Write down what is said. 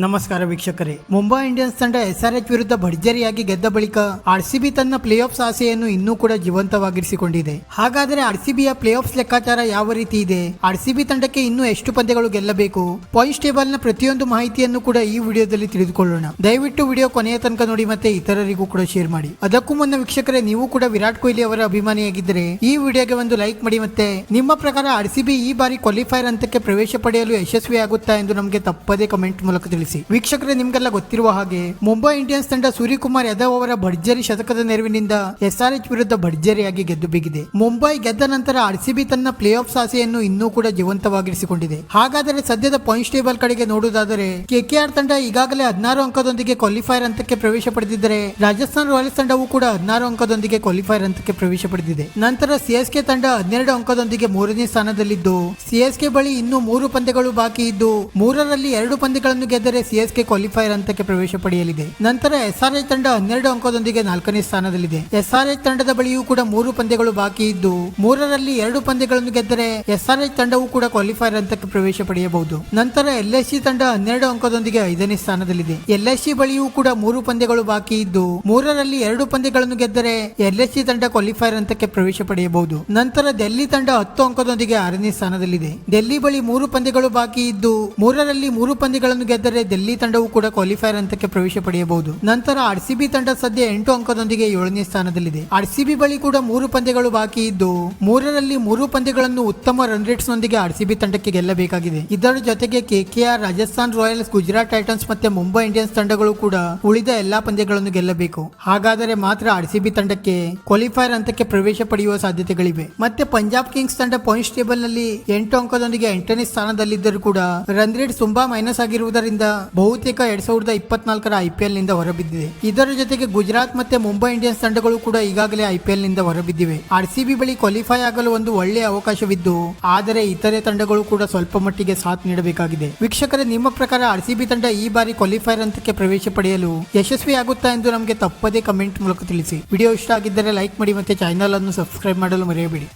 ನಮಸ್ಕಾರ ವೀಕ್ಷಕರೇ. ಮುಂಬೈ ಇಂಡಿಯನ್ಸ್ ತಂಡ ಎಸ್ಆರ್ಎಚ್ ವಿರುದ್ಧ ಭರ್ಜರಿಯಾಗಿ ಗೆದ್ದ ಬಳಿಕ ಆರ್ಸಿಬಿ ತನ್ನ ಪ್ಲೇ ಆಫ್ಸ್ ಆಸೆಯನ್ನು ಇನ್ನೂ ಕೂಡ ಜೀವಂತವಾಗಿರಿಸಿಕೊಂಡಿದೆ. ಹಾಗಾದರೆ ಆರ್ಸಿಬಿಯ ಪ್ಲೇ ಆಫ್ಸ್ ಲೆಕ್ಕಾಚಾರ ಯಾವ ರೀತಿ ಇದೆ? ಆರ್ಸಿಬಿ ತಂಡಕ್ಕೆ ಇನ್ನೂ ಎಷ್ಟು ಪಂದ್ಯಗಳು ಗೆಲ್ಲಬೇಕು? ಪಾಯಿಂಟ್ಸ್ ಟೇಬಲ್ನ ಪ್ರತಿಯೊಂದು ಮಾಹಿತಿಯನ್ನು ಕೂಡ ಈ ವಿಡಿಯೋದಲ್ಲಿ ತಿಳಿದುಕೊಳ್ಳೋಣ. ದಯವಿಟ್ಟು ವಿಡಿಯೋ ಕೊನೆಯ ತನಕ ನೋಡಿ ಮತ್ತೆ ಇತರರಿಗೂ ಕೂಡ ಶೇರ್ ಮಾಡಿ. ಅದಕ್ಕೂ ಮುನ್ನ ವೀಕ್ಷಕರೇ, ನೀವು ಕೂಡ ವಿರಾಟ್ ಕೊಹ್ಲಿ ಅವರ ಅಭಿಮಾನಿಯಾಗಿದ್ದರೆ ಈ ವಿಡಿಯೋಗೆ ಒಂದು ಲೈಕ್ ಮಾಡಿ ಮತ್ತೆ ನಿಮ್ಮ ಪ್ರಕಾರ ಆರ್ಸಿಬಿ ಈ ಬಾರಿ ಕ್ವಾಲಿಫೈರ್ ಹಂತಕ್ಕೆ ಪ್ರವೇಶ ಪಡೆಯಲು ಯಶಸ್ವಿಯಾಗುತ್ತಾ ಎಂದು ನಮಗೆ ತಪ್ಪದೇ ಕಮೆಂಟ್ ಮೂಲಕ ತಿಳಿಸಿ. ವೀಕ್ಷಕರೇ, ನಿಮ್ಗೆಲ್ಲ ಗೊತ್ತಿರುವ ಹಾಗೆ ಮುಂಬೈ ಇಂಡಿಯನ್ಸ್ ತಂಡ ಸೂರ್ಯಕುಮಾರ್ ಯಾದವ್ ಅವರ ಭರ್ಜರಿ ಶತಕದ ನೆರವಿನಿಂದ ಎಸ್ಆರ್ಎಚ್ ವಿರುದ್ಧ ಭರ್ಜರಿಯಾಗಿ ಗೆದ್ದು ಬಿಗಿದೆ. ಮುಂಬೈ ಗೆದ್ದ ನಂತರ ಆರ್ಸಿಬಿ ತನ್ನ ಪ್ಲೇ ಆಫ್ ಸಾಸೆಯನ್ನು ಇನ್ನೂ ಕೂಡ ಜೀವಂತವಾಗಿರಿಸಿಕೊಂಡಿದೆ. ಹಾಗಾದರೆ ಸದ್ಯದ ಪಾಯಿಂಟ್ಸ್ ಟೇಬಲ್ ಕಡೆಗೆ ನೋಡುವುದಾದರೆ ಕೆಕೆಆರ್ ತಂಡ ಈಗಾಗಲೇ ಹದಿನಾರು ಅಂಕದೊಂದಿಗೆ ಕ್ವಾಲಿಫೈರ್ ಹಂತಕ್ಕೆ ಪ್ರವೇಶ ಪಡೆದಿದ್ದರೆ, ರಾಜಸ್ಥಾನ್ ರಾಯಲ್ಸ್ ತಂಡವು ಕೂಡ ಹದಿನಾರು ಅಂಕದೊಂದಿಗೆ ಕ್ವಾಲಿಫೈರ್ ಹಂತಕ್ಕೆ ಪ್ರವೇಶ ಪಡೆದಿದೆ. ನಂತರ ಸಿಎಸ್ಕೆ ತಂಡ ಹನ್ನೆರಡು ಅಂಕದೊಂದಿಗೆ ಮೂರನೇ ಸ್ಥಾನದಲ್ಲಿದ್ದು ಸಿಎಸ್ಕೆ ಬಳಿ ಇನ್ನೂ ಮೂರು ಪಂದ್ಯಗಳು ಬಾಕಿ ಇದ್ದು, ಮೂರರಲ್ಲಿ ಎರಡು ಪಂದ್ಯಗಳನ್ನು ಗೆದ್ದರೆ ಸಿಎಸ್ಕೆ ಕ್ವಾಲಿಫೈರ್ ಹಂತಕ್ಕೆ ಪ್ರವೇಶ ಪಡೆಯಲಿದೆ. ನಂತರ ಎಸ್ಆರ್ಎಚ್ ತಂಡ ಹನ್ನೆರಡು ಅಂಕದೊಂದಿಗೆ ನಾಲ್ಕನೇ ಸ್ಥಾನದಲ್ಲಿದೆ. ಎಸ್ಆರ್ಎಚ್ ತಂಡದ ಬಳಿಯೂ ಕೂಡ ಮೂರು ಪಂದ್ಯಗಳು ಬಾಕಿ ಇದ್ದು, ಮೂರರಲ್ಲಿ ಎರಡು ಪಂದ್ಯಗಳನ್ನು ಗೆದ್ದರೆ ಎಸ್ಆರ್ಎಚ್ ತಂಡವು ಕೂಡ ಕ್ವಾಲಿಫೈರ್ ಹಂತಕ್ಕೆ ಪ್ರವೇಶ ಪಡೆಯಬಹುದು. ನಂತರ ಎಲ್ಎಸ್ಸಿ ತಂಡ ಹನ್ನೆರಡು ಅಂಕದೊಂದಿಗೆ ಐದನೇ ಸ್ಥಾನದಲ್ಲಿದೆ. ಎಲ್ಎಸ್ಸಿ ಬಳಿಯೂ ಕೂಡ ಮೂರು ಪಂದ್ಯಗಳು ಬಾಕಿ ಇದ್ದು, ಮೂರರಲ್ಲಿ ಎರಡು ಪಂದ್ಯಗಳನ್ನು ಗೆದ್ದರೆ ಎಲ್ಎಸ್ಸಿ ತಂಡ ಕ್ವಾಲಿಫೈರ್ ಹಂತಕ್ಕೆ ಪ್ರವೇಶ ಪಡೆಯಬಹುದು. ನಂತರ ಡೆಲ್ಲಿ ತಂಡ ಹತ್ತು ಅಂಕದೊಂದಿಗೆ ಆರನೇ ಸ್ಥಾನದಲ್ಲಿದೆ. ಡೆಲ್ಲಿ ಬಳಿ ಮೂರು ಪಂದ್ಯಗಳು ಬಾಕಿ ಇದ್ದು, ಮೂರರಲ್ಲಿ ಮೂರು ಪಂದ್ಯಗಳನ್ನು ಗೆದ್ದರೆ ಡೆಲ್ಲಿ ತಂಡವು ಕೂಡ ಕ್ವಾಲಿಫೈರ್ ಹಂತಕ್ಕೆ ಪ್ರವೇಶ ಪಡೆಯಬಹುದು. ನಂತರ ಆರ್ಸಿಬಿ ತಂಡ ಸದ್ಯ ಎಂಟು ಅಂಕದೊಂದಿಗೆ ಏಳನೇ ಸ್ಥಾನದಲ್ಲಿದೆ. ಆರ್ಸಿಬಿ ಬಳಿ ಕೂಡ ಮೂರು ಪಂದ್ಯಗಳು ಬಾಕಿ ಇದ್ದು, ಮೂರರಲ್ಲಿ ಮೂರು ಪಂದ್ಯಗಳನ್ನು ಉತ್ತಮ ರನ್ ರೇಟ್ಸ್ ನೊಂದಿಗೆ ಆರ್ಸಿಬಿ ತಂಡಕ್ಕೆ ಗೆಲ್ಲಬೇಕಾಗಿದೆ. ಇದರ ಜೊತೆಗೆ KKR Rajasthan Royals, Gujarat Titans ಮತ್ತೆ ಮುಂಬೈ ಇಂಡಿಯನ್ಸ್ ತಂಡಗಳು ಕೂಡ ಉಳಿದ ಎಲ್ಲಾ ಪಂದ್ಯಗಳನ್ನು ಗೆಲ್ಲಬೇಕು. ಹಾಗಾದರೆ ಮಾತ್ರ ಆರ್ಸಿಬಿ ತಂಡಕ್ಕೆ ಕ್ವಾಲಿಫೈರ್ ಹಂತಕ್ಕೆ ಪ್ರವೇಶ ಪಡೆಯುವ ಸಾಧ್ಯತೆಗಳಿವೆ. ಮತ್ತೆ ಪಂಜಾಬ್ ಕಿಂಗ್ಸ್ ತಂಡ ಪಾಯಿಂಟ್ಸ್ ಟೇಬಲ್ನಲ್ಲಿ ಎಂಟು ಅಂಕದೊಂದಿಗೆ ಎಂಟನೇ ಸ್ಥಾನದಲ್ಲಿದ್ದರೂ ಕೂಡ ರನ್ ರೇಟ್ ತುಂಬಾ ಮೈನಸ್ ಆಗಿರುವುದರಿಂದ ಬಹುತೇಕ ಎರಡ್ ಸಾವಿರದ ಇಪ್ಪತ್ನಾಲ್ಕರ ಐಪಿಎಲ್ನಿಂದ ಹೊರಬಿದ್ದಿದೆ. ಇದರ ಜೊತೆಗೆ ಗುಜರಾತ್ ಮತ್ತೆ ಮುಂಬೈ ಇಂಡಿಯನ್ಸ್ ತಂಡಗಳು ಕೂಡ ಈಗಾಗಲೇ ಐಪಿಎಲ್ನಿಂದ ಹೊರಬಿದ್ದಿವೆ. ಆರ್ಸಿಬಿ ಬಳಿ ಕ್ವಾಲಿಫೈ ಆಗಲು ಒಂದು ಒಳ್ಳೆಯ ಅವಕಾಶವಿದ್ದು, ಆದರೆ ಇತರೆ ತಂಡಗಳು ಕೂಡ ಸ್ವಲ್ಪ ಮಟ್ಟಿಗೆ ಸಾಥ್ ನೀಡಬೇಕಾಗಿದೆ. ವೀಕ್ಷಕರೇ, ನಿಮ್ಮ ಪ್ರಕಾರ ಆರ್ಸಿಬಿ ತಂಡ ಈ ಬಾರಿ ಕ್ವಾಲಿಫೈರ್ ಹಂತಕ್ಕೆ ಪ್ರವೇಶ ಪಡೆಯಲು ಯಶಸ್ವಿಯಾಗುತ್ತಾ ಎಂದು ನಮಗೆ ತಪ್ಪದೇ ಕಮೆಂಟ್ ಮೂಲಕ ತಿಳಿಸಿ. ವಿಡಿಯೋ ಇಷ್ಟ ಆಗಿದ್ದರೆ ಲೈಕ್ ಮಾಡಿ ಮತ್ತೆ ಚಾನೆಲ್ ಅನ್ನು ಸಬ್ಸ್ಕ್ರೈಬ್ ಮಾಡಲು ಮರೆಯಬೇಡಿ.